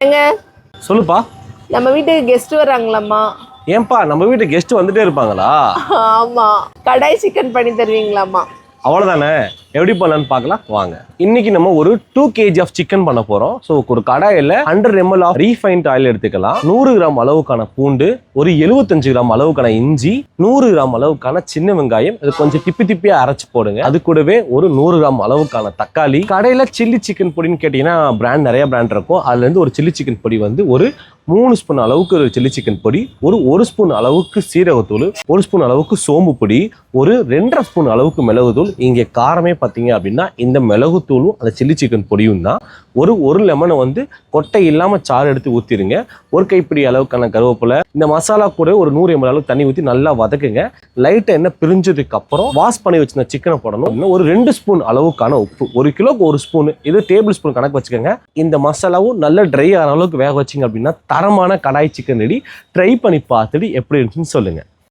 ஏங்க? சொல்லுப்பா. நம்ம வீட்டுக்கு கெஸ்ட் வராங்களாம்மா ஏன்பா நம்ம வீட்டு கெஸ்ட் வந்துட்டே இருப்பாங்களா? ஆமா. கடாய் சிக்கன் பண்ணி தருவீங்களாம்மா. அவ்வளோதானே எப்படி பண்ணலான்னு பார்க்கலாம். வாங்க. இன்னைக்கு நம்ம ஒரு டூ கேஜி ஆஃப் சிக்கன் பண்ண போறோம். ஸோ ஒரு கடாயில் hundred ml of refined oil எடுத்துக்கலாம். நூறு கிராம் அளவுக்கான பூண்டு ஒரு எழுபத்தஞ்சு கிராம் அளவுக்கான இஞ்சி நூறு கிராம் அளவுக்கான சின்ன வெங்காயம். இது கொஞ்சம் திப்பி திப்பியா அரைச்சு போடுங்க. அது கூடவே ஒரு நூறு கிராம் அளவுக்கான தக்காளி. கடையில் சில்லி சிக்கன் பொடின்னு கேட்டிங்கன்னா பிராண்ட் நிறைய பிராண்ட் இருக்கும். அதுல இருந்து ஒரு சில்லி சிக்கன் பொடி வந்து ஒரு மூணு ஸ்பூன் அளவுக்கு ஒரு சில்லி சிக்கன் பொடி ஒரு ஒரு ஸ்பூன் அளவுக்கு சீரகத்தூள் ஒரு ஸ்பூன் அளவுக்கு சோம்பு பொடி ஒரு ரெண்டரை ஸ்பூன் அளவுக்கு மிளகுத்தூள். இங்கே காரமே பார்த்தீங்க அப்படின்னா இந்த மிளகுத்தூளும் அந்த சில்லி சிக்கன் பொடியும் தான். ஒரு ஒரு லெமனை வந்து கொட்டை இல்லாமல் சாறு எடுத்து ஊற்றிடுங்க ஒரு கைப்பிடி அளவுக்கான கருவேப்பிலை இந்த மசாலா கூட ஒரு நூறு எம்எல் அளவுக்கு தண்ணி ஊற்றி நல்லா வதக்குங்க. லைட்டாக என்ன பிரிஞ்சதுக்கு அப்புறம் வாஷ் பண்ணி வச்சிருந்த சிக்கனை போடணும். இன்னும் ஒரு ரெண்டு ஸ்பூன் அளவுக்கான உப்பு. ஒரு கிலோக்கு ஒரு ஸ்பூன் இது டேபிள் ஸ்பூன் கணக்கு வச்சுக்கோங்க. இந்த மசாலாவும் நல்லா ட்ரை ஆகிற அளவுக்கு வேக வச்சிங்க அப்படின்னா தரமான கடாய் சிக்கன் ரெடி ட்ரை பண்ணி பார்த்துட்டு எப்படி இருந்துச்சுன்னு சொல்லுங்கள்